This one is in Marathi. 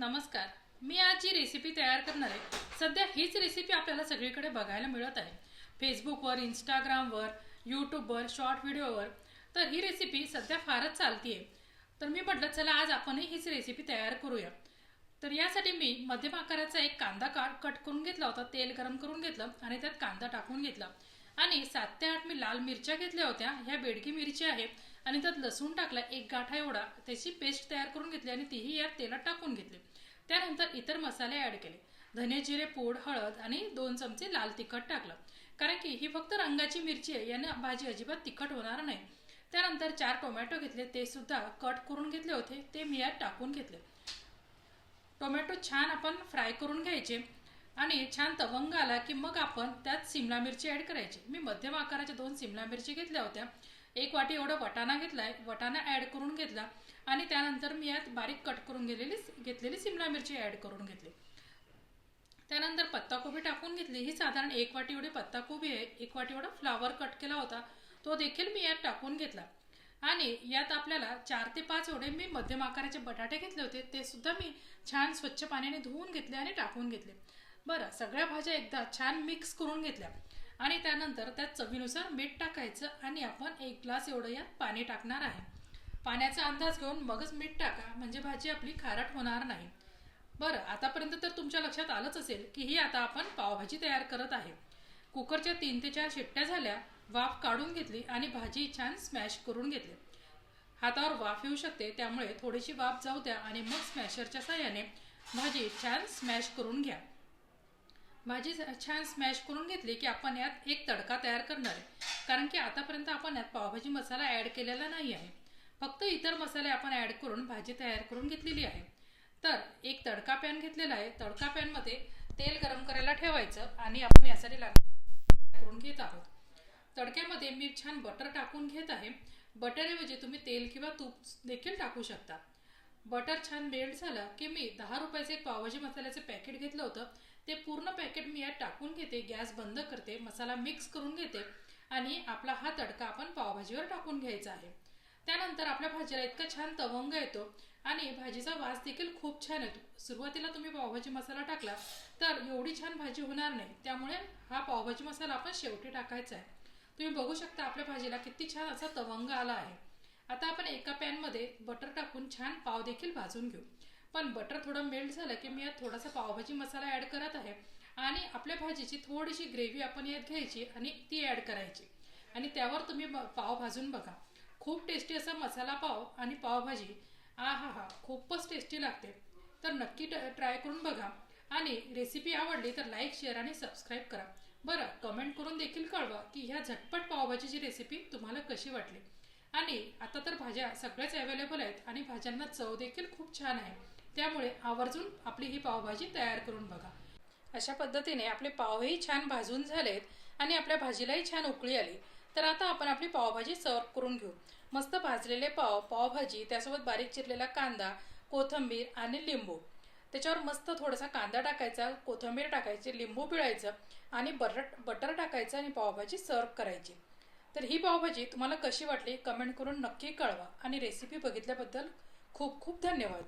नमस्कार. मी आज जी रेसिपी तयार करणार आहे सध्या हीच रेसिपी आपल्याला सगळीकडे बघायला मिळत आहे. फेसबुकवर इंस्टाग्रामवर यूट्यूबवर शॉर्ट व्हिडिओवर तर ही रेसिपी सध्या फारच चालतीये. तर मी म्हटलं चला आज आपणही हीच रेसिपी तयार करूया. तर यासाठी मी मध्यम आकाराचा एक कांदा काट कट करून घेतला होता तेल गरम करून घेतलं आणि त्यात कांदा टाकून घेतला. आणि सात ते आठ मी लाल मिरच्या घेतल्या होत्या ह्या बेडकी मिरच्या आहेत आणि त्यात लसूण टाकला एक गाठा एवढा त्याची पेस्ट तयार करून घेतली आणि तीही यात तेलात टाकून घेतली. त्यानंतर इतर मसाले ऍड केले. धने जिरे पूड हळद आणि दोन चमचे लाल तिखट टाकलं. कारण की ही फक्त रंगाची मिरची आहे याने भाजी अजिबात तिखट होणार नाही. त्यानंतर चार टोमॅटो घेतले ते सुद्धा कट करून घेतले होते ते मी यात टाकून घेतले. टोमॅटो छान आपण फ्राय करून घ्यायचे आणि छान तवंग आला की मग आपण त्यात सिमला मिरची ॲड करायची. मी मध्यम आकाराच्या दोन सिमला मिरची घेतल्या होत्या. एक वाटी एवढा वटाणा घेतलाय वटाणा ॲड करून घेतला आणि त्यानंतर मी यात बारीक कट करून गेलेली घेतलेली सिमला मिरची ॲड करून घेतली. त्यानंतर पत्ताकोबी टाकून घेतली. ही साधारण एक वाटी एवढी पत्ताकोबी आहे. एक वाटी एवढा फ्लावर कट केला होता. तो देखील मी यात टाकून घेतला. आणि यात आपल्याला चार ते पाच एवढे मी मध्यम आकाराचे बटाटे घेतले होते. ते सुद्धा मी छान स्वच्छ पाण्याने धुवून घेतले आणि टाकून घेतले. बरं सगळ्या भाज्या एकदा छान मिक्स करून घेतल्या. आणि त्यानंतर त्यात चवीनुसार मीठ टाकायचं आणि आपण एक ग्लास एवढं यात पाणी टाकणार आहे. पाण्याचा अंदाज घेऊन मगच मीठ टाका म्हणजे भाजी आपली खारट होणार नाही. बरं आतापर्यंत तर तुमच्या लक्षात आलंच असेल की ही आता आपण पावभाजी तयार करत आहे. कुकरच्या तीन ते चार शिट्ट्या झाल्या वाफ काढून घेतली आणि भाजी छान स्मॅश करून घेतली. हातावर वाफ येऊ शकते त्यामुळे थोडीशी वाफ जाऊ द्या आणि मग स्मॅशरच्या साह्याने भाजी छान स्मॅश करून घ्या. भाजी छान स्मॅश करून घेतली की आपण यात एक तडका तयार करणार आहे. कारण की आतापर्यंत आपण यात पावभाजी मसाला ॲड केलेला नाही आहे. फक्त इतर मसाले आपण ॲड करून भाजी तयार करून घेतलेली आहे. तर एक तडका पॅन घेतलेला आहे. तडका पॅनमध्ये तेल गरम करायला ठेवायचं आणि आपण यासाठी लाग करून घेत आहोत. तडक्यामध्ये मी छान बटर टाकून घेत आहे. बटरऐवजी तुम्ही तेल किंवा तूप देखील टाकू शकता. बटर छान मेल्ट झालं की मी दहा रुपयाचं एक पावभाजी मसाल्याचं पॅकेट घेतलं होतं. ते पूर्ण पॅकेट मी यात टाकून घेते गॅस बंद करते मसाला मिक्स करून घेते आणि आपला हा तडका आपण पावभाजीवर टाकून घ्यायचा आहे. त्यानंतर आपल्या भाजीला इतका छान तवंग येतो आणि भाजीचा वास देखील खूप छान येतो. सुरुवातीला तुम्ही पावभाजी मसाला टाकला तर एवढी छान भाजी होणार नाही. त्यामुळे हा पावभाजी मसाला आपण शेवटी टाकायचा आहे. तुम्ही बघू शकता आपल्या भाजीला किती छान असा तवंग आला आहे. आता आपण एका पॅनमध्ये बटर टाकून छान पाव देखील भाजून घेऊ. पण बटर थोडं मेल्ट झालं की मी यात थोडासा पावभाजी मसाला ॲड करत आहे. आणि आपल्या भाजीची थोडीशी ग्रेव्ही आपण यात घ्यायची आणि ती ॲड करायची. आणि त्यावर तुम्ही पाव भाजून बघा. खूप टेस्टी असा मसाला पाव आणि पावभाजी. आ हा हा खूपच टेस्टी लागते. तर नक्की ट्राय करून बघा. आणि रेसिपी आवडली तर लाईक शेअर आणि सबस्क्राईब करा. बरं कमेंट करून देखील कळवा की ह्या झटपट पावभाजीची रेसिपी तुम्हाला कशी वाटली. आणि आता तर भाज्या सगळ्याच अवेलेबल आहेत आणि भाज्यांना चव देखील खूप छान आहे. त्यामुळे आवर्जून आपली ही पावभाजी तयार करून बघा. अशा पद्धतीने आपले पावही छान भाजून झालेत आणि आपल्या भाजीलाही छान उकळी आली. तर आता आपण आपली पावभाजी सर्व करून घेऊ. मस्त भाजलेले पाव पावभाजी त्यासोबत बारीक चिरलेला कांदा कोथिंबीर आणि लिंबू. त्याच्यावर मस्त थोडासा कांदा टाकायचा कोथिंबीर टाकायची लिंबू पिळायचं आणि बटर बटर टाकायचं आणि पावभाजी सर्व करायची. तर ही पावभाजी तुम्हाला कशी वाटली कमेंट करून नक्की कळवा. आणि रेसिपी बघितल्याबद्दल खूप खूप धन्यवाद.